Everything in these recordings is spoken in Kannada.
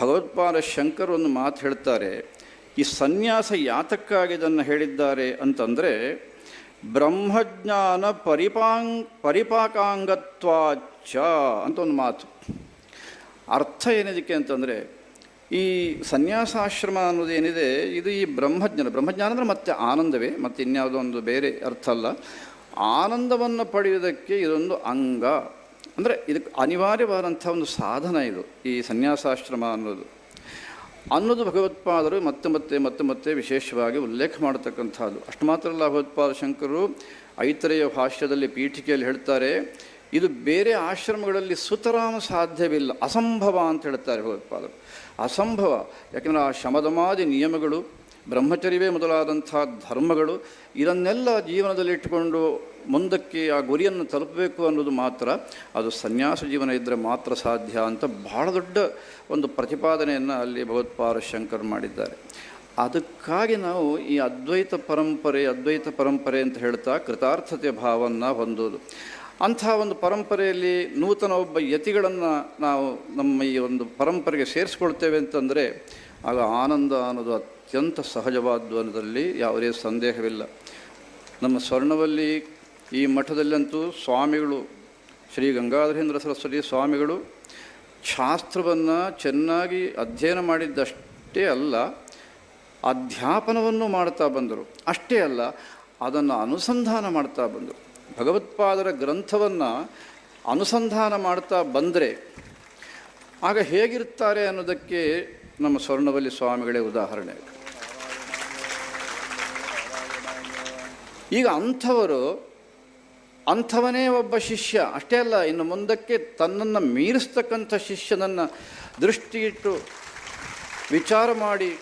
ಭಗವತ್ಪಾದ ಶಂಕರ್ ಒಂದು ಮಾತು ಹೇಳ್ತಾರೆ, ಈ ಸನ್ಯಾಸ ಯಾತಕ್ಕಾಗಿ ಇದನ್ನು ಹೇಳಿದ್ದಾರೆ ಅಂತಂದರೆ, ಬ್ರಹ್ಮಜ್ಞಾನ ಪರಿಪಾಂಗ್ ಪರಿಪಾಕಾಂಗತ್ವಾಚ ಅಂತ ಒಂದು ಮಾತು. ಅರ್ಥ ಏನಿದಕ್ಕೆ ಅಂತಂದರೆ, ಈ ಸನ್ಯಾಸಾಶ್ರಮ ಅನ್ನೋದು ಏನಿದೆ, ಇದು ಈ ಬ್ರಹ್ಮಜ್ಞಾನ ಬ್ರಹ್ಮಜ್ಞಾನ ಅಂದರೆ ಮತ್ತೆ ಆನಂದವೇ, ಮತ್ತು ಇನ್ಯಾವುದೋ ಒಂದು ಬೇರೆ ಅರ್ಥ ಅಲ್ಲ. ಆನಂದವನ್ನು ಪಡೆಯುವುದಕ್ಕೆ ಇದೊಂದು ಅಂಗ. ಅಂದರೆ ಇದಕ್ಕೆ ಅನಿವಾರ್ಯವಾದಂಥ ಒಂದು ಸಾಧನ ಇದು, ಈ ಸನ್ಯಾಸಾಶ್ರಮ ಅನ್ನೋದು. ಅನ್ನೋದು ಭಗವತ್ಪಾದರು ಮತ್ತೆ ಮತ್ತೆ ಮತ್ತೆ ಮತ್ತೆ ವಿಶೇಷವಾಗಿ ಉಲ್ಲೇಖ ಮಾಡತಕ್ಕಂಥದ್ದು. ಅಷ್ಟು ಮಾತ್ರ ಅಲ್ಲ, ಭಗವತ್ಪಾದ ಶಂಕರು ಐತರೆಯ ಭಾಷ್ಯದಲ್ಲಿ ಪೀಠಿಕೆಯಲ್ಲಿ ಹೇಳ್ತಾರೆ, ಇದು ಬೇರೆ ಆಶ್ರಮಗಳಲ್ಲಿ ಸುತರಾಮ ಸಾಧ್ಯವಿಲ್ಲ, ಅಸಂಭವ ಅಂತ ಹೇಳ್ತಾರೆ ಭಗವತ್ಪಾದರು. ಅಸಂಭವ, ಯಾಕೆಂದರೆ ಆ ಶಮದಮಾದಿ ನಿಯಮಗಳು ಬ್ರಹ್ಮಚರ್ಯವೇ ಮೊದಲಾದಂಥ ಧರ್ಮಗಳು, ಇದನ್ನೆಲ್ಲ ಜೀವನದಲ್ಲಿ ಇಟ್ಟುಕೊಂಡು ಮುಂದಕ್ಕೆ ಆ ಗುರಿಯನ್ನು ತಲುಪಬೇಕು ಅನ್ನೋದು ಮಾತ್ರ, ಅದು ಸನ್ಯಾಸ ಜೀವನ ಇದ್ದರೆ ಮಾತ್ರ ಸಾಧ್ಯ ಅಂತ ಬಹಳ ದೊಡ್ಡ ಒಂದು ಪ್ರತಿಪಾದನೆಯನ್ನು ಅಲ್ಲಿ ಭಗವತ್ಪಾದ ಶಂಕರ್ ಮಾಡಿದ್ದಾರೆ. ಅದಕ್ಕಾಗಿ ನಾವು ಈ ಅದ್ವೈತ ಪರಂಪರೆ ಅದ್ವೈತ ಪರಂಪರೆ ಅಂತ ಹೇಳ್ತಾ ಕೃತಾರ್ಥತೆ ಭಾವವನ್ನು ಹೊಂದೋದು. ಅಂಥ ಒಂದು ಪರಂಪರೆಯಲ್ಲಿ ನೂತನ ಒಬ್ಬ ಯತಿಗಳನ್ನು ನಾವು ನಮ್ಮ ಈ ಒಂದು ಪರಂಪರೆಗೆ ಸೇರಿಸ್ಕೊಳ್ತೇವೆ ಅಂತಂದರೆ ಆಗ ಆನಂದ ಅನ್ನೋದು ಅತ್ಯಂತ ಸಹಜವಾದ್ವನದಲ್ಲಿ ಯಾವುದೇ ಸಂದೇಹವಿಲ್ಲ. ನಮ್ಮ ಸ್ವರ್ಣವಲ್ಲಿ ಈ ಮಠದಲ್ಲಂತೂ ಸ್ವಾಮಿಗಳು ಶ್ರೀ ಗಂಗಾಧರೇಂದ್ರ ಸರಸ್ವತಿ ಸ್ವಾಮಿಗಳು ಶಾಸ್ತ್ರವನ್ನು ಚೆನ್ನಾಗಿ ಅಧ್ಯಯನ ಮಾಡಿದ್ದಷ್ಟೇ ಅಲ್ಲ, ಅಧ್ಯಾಪನವನ್ನು ಮಾಡ್ತಾ ಬಂದರು. ಅಷ್ಟೇ ಅಲ್ಲ, ಅದನ್ನು ಅನುಸಂಧಾನ ಮಾಡ್ತಾ ಬಂದರು. ಭಗವತ್ಪಾದರ ಗ್ರಂಥವನ್ನು ಅನುಸಂಧಾನ ಮಾಡ್ತಾ ಬಂದರೆ ಆಗ ಹೇಗಿರ್ತಾರೆ ಅನ್ನೋದಕ್ಕೆ ನಮ್ಮ ಸ್ವರ್ಣವಲ್ಲಿ ಸ್ವಾಮಿಗಳೇ ಉದಾಹರಣೆ. ಈಗ ಅಂಥವರು, ಅಂಥವನೇ ಒಬ್ಬ ಶಿಷ್ಯ, ಅಷ್ಟೇ ಅಲ್ಲ, ಇನ್ನು ಮುಂದಕ್ಕೆ ತನ್ನನ್ನು ಮೀರಿಸ್ತಕ್ಕಂಥ ಶಿಷ್ಯನನ್ನು ದೃಷ್ಟಿಯಿಟ್ಟು ವಿಚಾರ ಮಾಡಿ,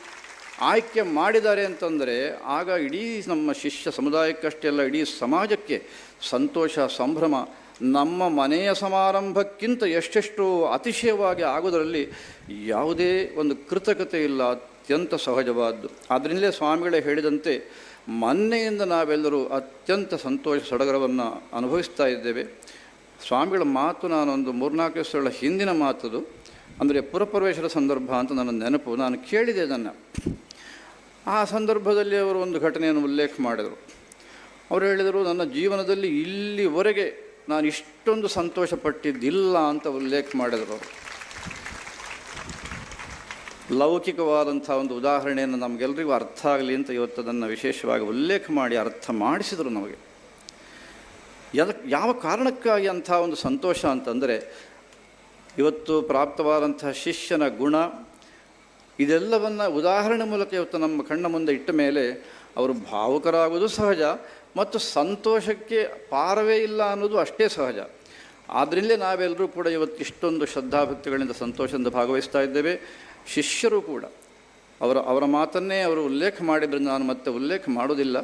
ಆಯ್ಕೆ ಮಾಡಿದ್ದಾರೆ ಅಂತಂದರೆ, ಆಗ ಇಡೀ ನಮ್ಮ ಶಿಷ್ಯ ಸಮುದಾಯಕ್ಕಷ್ಟೇ ಅಲ್ಲ, ಇಡೀ ಸಮಾಜಕ್ಕೆ ಸಂತೋಷ, ಸಂಭ್ರಮ ನಮ್ಮ ಮನೆಯ ಸಮಾರಂಭಕ್ಕಿಂತ ಎಷ್ಟೆಷ್ಟು ಅತಿಶಯವಾಗಿ ಆಗೋದರಲ್ಲಿ ಯಾವುದೇ ಒಂದು ಕೃತಕತೆ ಇಲ್ಲ, ಅತ್ಯಂತ ಸಹಜವಾದ್ದು. ಆದ್ದರಿಂದಲೇ ಸ್ವಾಮಿಗಳೇ ಹೇಳಿದಂತೆ ಮೊನ್ನೆಯಿಂದ ನಾವೆಲ್ಲರೂ ಅತ್ಯಂತ ಸಂತೋಷ ಸಡಗರವನ್ನು ಅನುಭವಿಸ್ತಾ ಇದ್ದೇವೆ. ಸ್ವಾಮಿಗಳ ಮಾತು ನಾನೊಂದು ಮೂರ್ನಾಲ್ಕು ದಿವಸಗಳ ಹಿಂದಿನ ಮಾತದು. ಅಂದರೆ ಪುರಪ್ರವೇಶದ ಸಂದರ್ಭ ಅಂತ ನನ್ನ ನೆನಪು. ನಾನು ಕೇಳಿದೆ ಅದನ್ನು. ಆ ಸಂದರ್ಭದಲ್ಲಿ ಅವರು ಒಂದು ಘಟನೆಯನ್ನು ಉಲ್ಲೇಖ ಮಾಡಿದರು. ಅವರು ಹೇಳಿದರು, ನನ್ನ ಜೀವನದಲ್ಲಿ ಇಲ್ಲಿವರೆಗೆ ನಾನು ಇಷ್ಟೊಂದು ಸಂತೋಷಪಟ್ಟಿದ್ದಿಲ್ಲ ಅಂತ ಉಲ್ಲೇಖ ಮಾಡಿದರು. ಲೌಕಿಕವಾದಂಥ ಒಂದು ಉದಾಹರಣೆಯನ್ನು ನಮಗೆಲ್ಲರಿಗೂ ಅರ್ಥ ಆಗಲಿ ಅಂತ ಇವತ್ತು ಅದನ್ನು ವಿಶೇಷವಾಗಿ ಉಲ್ಲೇಖ ಮಾಡಿ ಅರ್ಥ ಮಾಡಿಸಿದರು ನಮಗೆ. ಎದಕ್ಕೆ ಯಾವ ಕಾರಣಕ್ಕಾಗಿ ಅಂಥ ಒಂದು ಸಂತೋಷ ಅಂತಂದರೆ, ಇವತ್ತು ಪ್ರಾಪ್ತವಾದಂಥ ಶಿಷ್ಯನ ಗುಣ, ಇದೆಲ್ಲವನ್ನು ಉದಾಹರಣೆ ಮೂಲಕ ಇವತ್ತು ನಮ್ಮ ಕಣ್ಣ ಮುಂದೆ ಇಟ್ಟ ಮೇಲೆ ಅವರು ಭಾವುಕರಾಗುವುದು ಸಹಜ ಮತ್ತು ಸಂತೋಷಕ್ಕೆ ಪಾರವೇ ಇಲ್ಲ ಅನ್ನೋದು ಅಷ್ಟೇ ಸಹಜ. ಆದ್ದರಿಂದಲೇ ನಾವೆಲ್ಲರೂ ಕೂಡ ಇವತ್ತು ಇಷ್ಟೊಂದು ಶ್ರದ್ಧಾಭಕ್ತಿಗಳಿಂದ ಸಂತೋಷದಿಂದ ಭಾಗವಹಿಸ್ತಾ ಇದ್ದೇವೆ. ಶಿಷ್ಯರು ಕೂಡ. ಅವರ ಅವರ ಮಾತನ್ನೇ ಅವರು ಉಲ್ಲೇಖ ಮಾಡಿದ್ರೆ ನಾನು ಮತ್ತೆ ಉಲ್ಲೇಖ ಮಾಡೋದಿಲ್ಲ.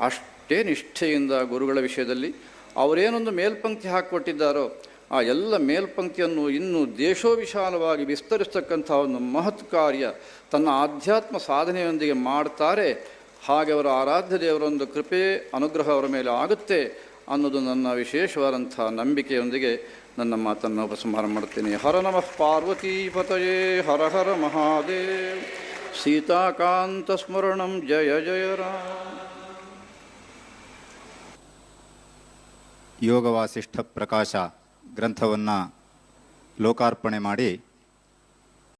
ಅಷ್ಟೇ ನಿಷ್ಠೆಯಿಂದ ಗುರುಗಳ ವಿಷಯದಲ್ಲಿ. ಅವರೇನೊಂದು ಮೇಲ್ಪಂಕ್ತಿ ಹಾಕಿಕೊಟ್ಟಿದ್ದಾರೋ ಆ ಎಲ್ಲ ಮೇಲ್ಪಂಕ್ತಿಯನ್ನು ಇನ್ನೂ ದೇಶೋ ವಿಶಾಲವಾಗಿ ವಿಸ್ತರಿಸ್ತಕ್ಕಂಥ ಒಂದು ಮಹತ್ ಕಾರ್ಯ ತನ್ನ ಆಧ್ಯಾತ್ಮ ಸಾಧನೆಯೊಂದಿಗೆ ಮಾಡ್ತಾರೆ ಹಾಗೆ ಅವರ ಆರಾಧ್ಯ ದೇವರೊಂದು ಕೃಪೆ, ಅನುಗ್ರಹ ಅವರ ಮೇಲೆ ಆಗುತ್ತೆ ಅನ್ನೋದು ನನ್ನ ವಿಶೇಷವಾದಂಥ ನಂಬಿಕೆಯೊಂದಿಗೆ ನನ್ನ ಮಾತನ್ನು ಉಪಸಂಹಾರ ಮಾಡ್ತೀನಿ ಹರ ನಮಃ ಪಾರ್ವತೀಪತಯೇ ಹರ ಹರ ಮಹಾದೇವ್. ಸೀತಾಕಾಂತ ಸ್ಮರಣಂ, ಜಯ ಜಯ ರಾಮ. ಯೋಗವಾಸಿಷ್ಠ ಪ್ರಕಾಶ ಗ್ರಂಥವನ್ನು ಲೋಕಾರ್ಪಣೆ ಮಾಡಿ